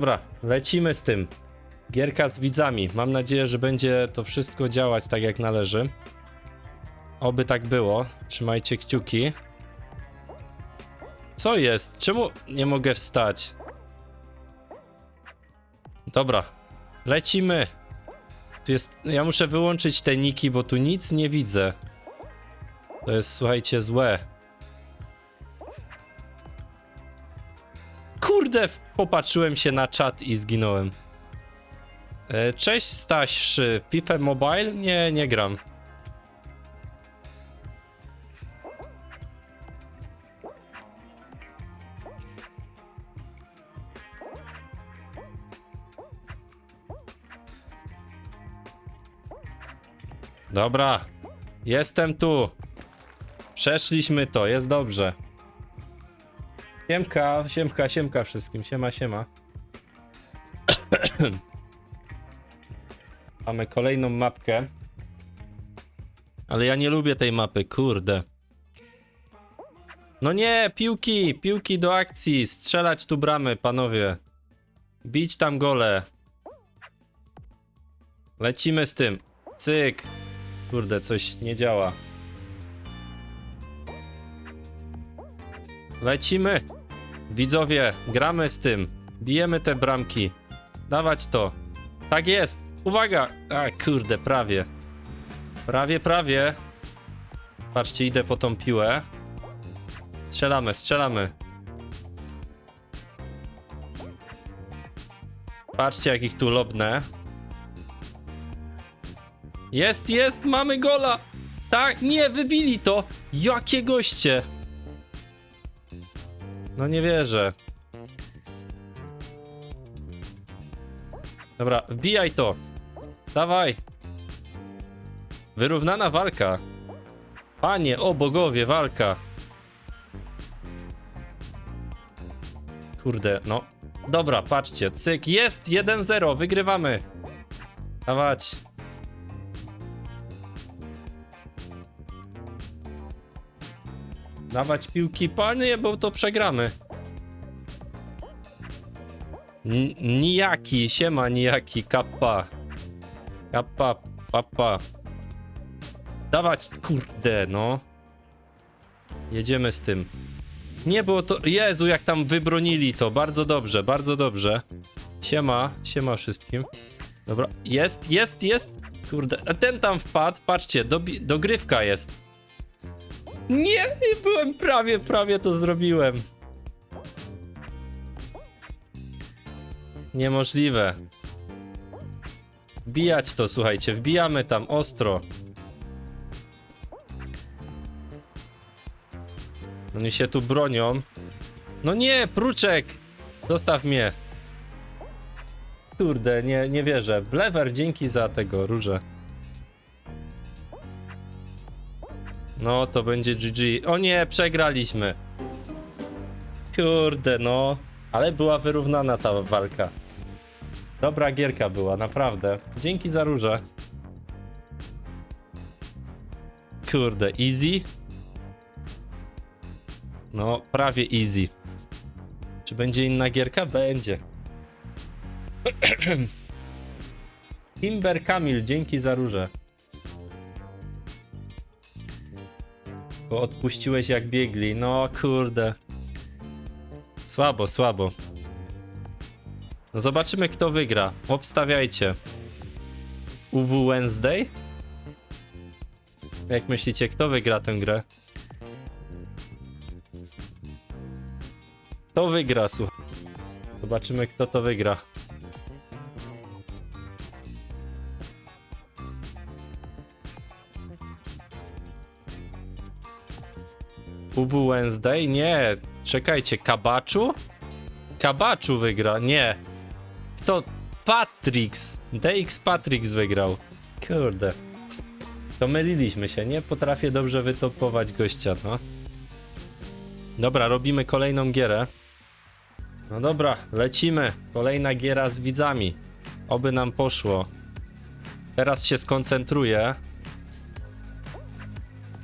Dobra, lecimy z tym. Gierka z widzami. Mam nadzieję, że będzie to wszystko działać tak jak należy. Oby tak było. Trzymajcie kciuki. Co jest? Czemu nie mogę wstać? Dobra, lecimy. Tu jest. Ja muszę wyłączyć te niki, bo tu nic nie widzę. To jest, słuchajcie, złe. Kurde, popatrzyłem się na czat i zginąłem. E, Cześć Staś, FIFA Mobile? Nie, nie gram. Dobra, jestem tu. Przeszliśmy to, jest dobrze. Siemka, siemka, siemka wszystkim, siema, siema. Mamy kolejną mapkę. Ale ja nie lubię tej mapy, kurde. No nie, piłki, piłki do akcji, strzelać tu bramy, panowie. Bić tam gole. Lecimy z tym. Cyk. Kurde, coś nie działa. Lecimy. Widzowie, gramy z tym. Bijemy te bramki. Dawać to. Tak jest. Uwaga. A kurde, prawie. Prawie, prawie. Patrzcie, idę po tą piłę. Strzelamy, strzelamy. Patrzcie, jak ich tu lobnę. Jest, jest, mamy gola! Tak, nie, wybili to! Jakie goście! No nie wierzę. Dobra, wbijaj to. Dawaj. Wyrównana walka. Panie, o bogowie, walka. Kurde, no. Dobra, patrzcie, cyk, jest 1-0, wygrywamy. Dawać. Dawać piłki, panie, bo to przegramy. N- nijaki, siema nijaki, kappa. Kappa, papa. Dawać, kurde, no. Jedziemy z tym. Nie, bo to, Jezu, jak tam wybronili to, bardzo dobrze, bardzo dobrze. Siema, siema wszystkim. Dobra, jest, jest, jest. Kurde, ten tam wpadł, patrzcie, dogrywka jest. Nie, byłem prawie, prawie to zrobiłem. Niemożliwe. Wbijać to, słuchajcie, wbijamy tam ostro. Oni się tu bronią. No nie, pruczek! Zostaw mnie. Kurde, nie, nie wierzę. Blewer, dzięki za tego róże. No, to będzie GG. O nie, przegraliśmy. Kurde, no. Ale była wyrównana ta walka. Dobra gierka była, naprawdę. Dzięki za róże. Kurde, easy? No, prawie easy. Czy będzie inna gierka? Będzie. Timber Kamil, dzięki za róże. Bo odpuściłeś jak biegli. No kurde. Słabo, słabo. No zobaczymy kto wygra. Obstawiajcie. UW Wednesday? Jak myślicie, kto wygra tę grę? Kto wygra, słuchaj. Zobaczymy kto to wygra. UW Wednesday? Nie. Czekajcie, Kabaczu? Kabaczu wygra, nie. Kto? Patrix. DX Patrix wygrał. Kurde. To myliliśmy się, nie potrafię dobrze wytopować gościa, no. Dobra, robimy kolejną gierę. No dobra, lecimy. Kolejna giera z widzami. Oby nam poszło. Teraz się skoncentruję.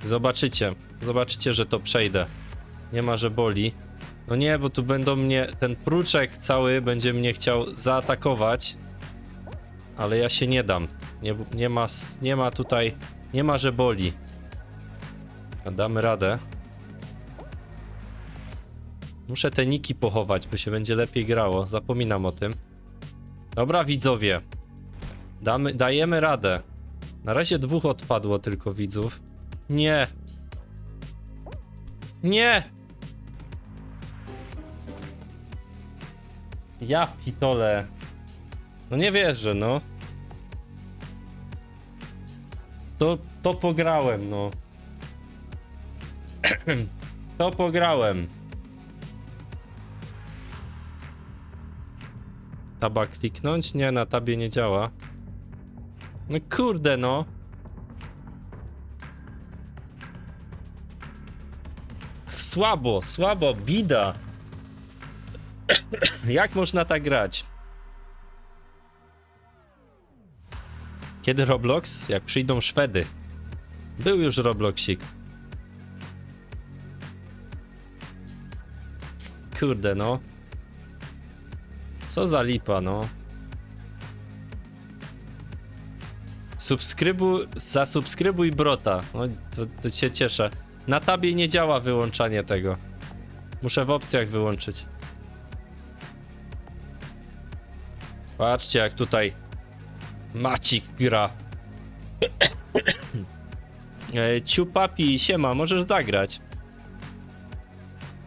Zobaczycie. Zobaczycie, że to przejdę. Nie ma, że boli. No nie, bo tu będą mnie, ten pruczek cały będzie mnie chciał zaatakować. Ale ja się nie dam. Nie, nie ma, nie ma tutaj, nie ma, że boli. Damy radę. Muszę te niki pochować, bo się będzie lepiej grało. Zapominam o tym. Dobra, widzowie. Damy, dajemy radę. Na razie dwóch odpadło tylko widzów. Nie. Nie! Ja pitole. No nie wierzę, no. To, to pograłem, no. to pograłem. Taba kliknąć? Nie, na tabie nie działa. No kurde, no. Słabo, słabo, bida. Jak można tak grać? Kiedy Roblox? Jak przyjdą Szwedy. Był już Robloxik. Kurde, no. Co za lipa, no. Subskrybuj, zasubskrybuj Brota. No, to, to się cieszę. Na tabie nie działa wyłączanie tego. Muszę w opcjach wyłączyć. Patrzcie jak tutaj Macik gra. E, Ciupapi, siema, możesz zagrać.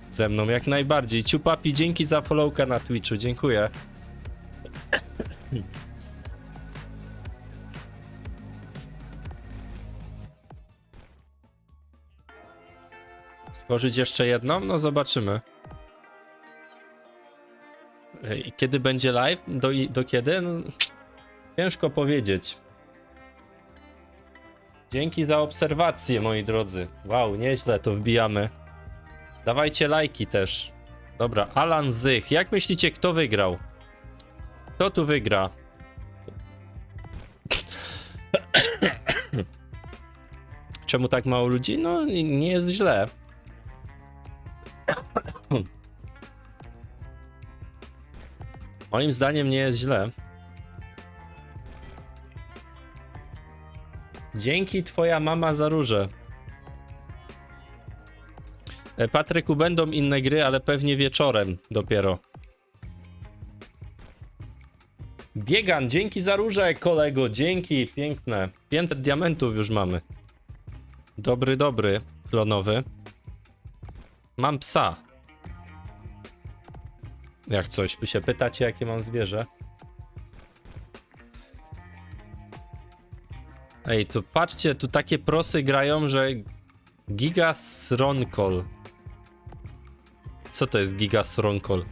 Ze mną jak najbardziej. Ciupapi, dzięki za followka na Twitchu, dziękuję. Stworzyć jeszcze jedną? No zobaczymy. Ej, Kiedy będzie live? Do, i- do kiedy? No, ciężko powiedzieć. Dzięki za obserwację, moi drodzy. Wow, nieźle to wbijamy. Dawajcie lajki też. Dobra, Alan Zych. Jak myślicie, kto wygrał? Kto tu wygra? Czemu tak mało ludzi? No, nie jest źle. Moim zdaniem nie jest źle. Dzięki twoja mama za róże. E, Patryku, będą inne gry, ale pewnie wieczorem dopiero. Biegan, dzięki za róże, kolego, dzięki, piękne. 500 diamentów już mamy. Dobry, dobry, klonowy. Mam psa. Jak coś, by się pytacie, jakie mam zwierzę. Ej, tu patrzcie, tu takie prosy grają, że Gigas Roncall. Co to jest Gigas Roncall?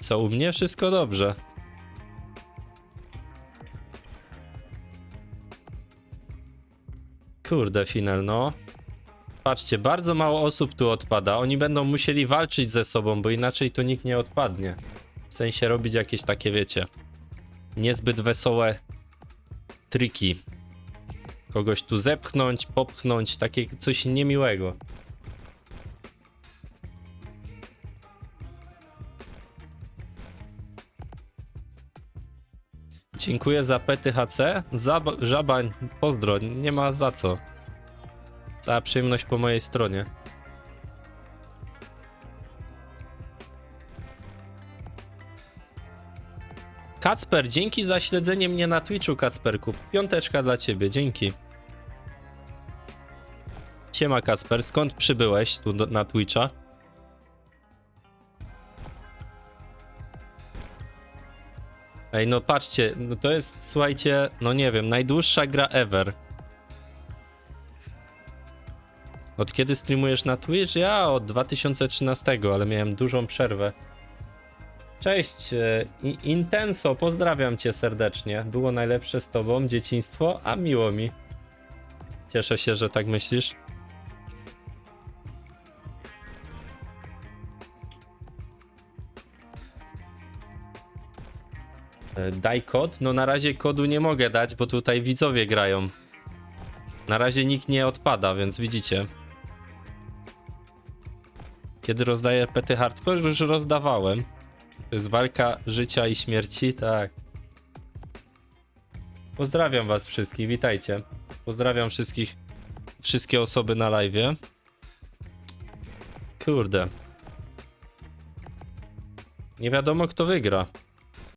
Co, u mnie wszystko dobrze. Kurde, final, no. Patrzcie, bardzo mało osób tu odpada. Oni będą musieli walczyć ze sobą, bo inaczej to nikt nie odpadnie. W sensie robić jakieś takie, wiecie, niezbyt wesołe triki. Kogoś tu zepchnąć, popchnąć, takie coś niemiłego. Dziękuję za pety HC. Za żabań, pozdro, nie ma za co. Cała przyjemność po mojej stronie. Kacper, dzięki za śledzenie mnie na Twitchu, Kacperku. Piąteczka dla ciebie, dzięki. Siema Kacper, skąd przybyłeś tu do, na Twitcha? Ej, no patrzcie, no to jest, słuchajcie, no nie wiem, najdłuższa gra ever. Od kiedy streamujesz na Twitch? Ja od 2013, ale miałem dużą przerwę. Cześć, e, Intenso, pozdrawiam cię serdecznie. Było najlepsze z tobą, dzieciństwo, a miło mi. Cieszę się, że tak myślisz. E, Daj kod? No na razie kodu nie mogę dać, bo tutaj widzowie grają. Na razie nikt nie odpada, więc widzicie. Kiedy rozdaję pety hardcore, już rozdawałem. To jest walka życia i śmierci, tak. Pozdrawiam was wszystkich, witajcie. Pozdrawiam wszystkich, wszystkie osoby na live. Kurde. Nie wiadomo kto wygra.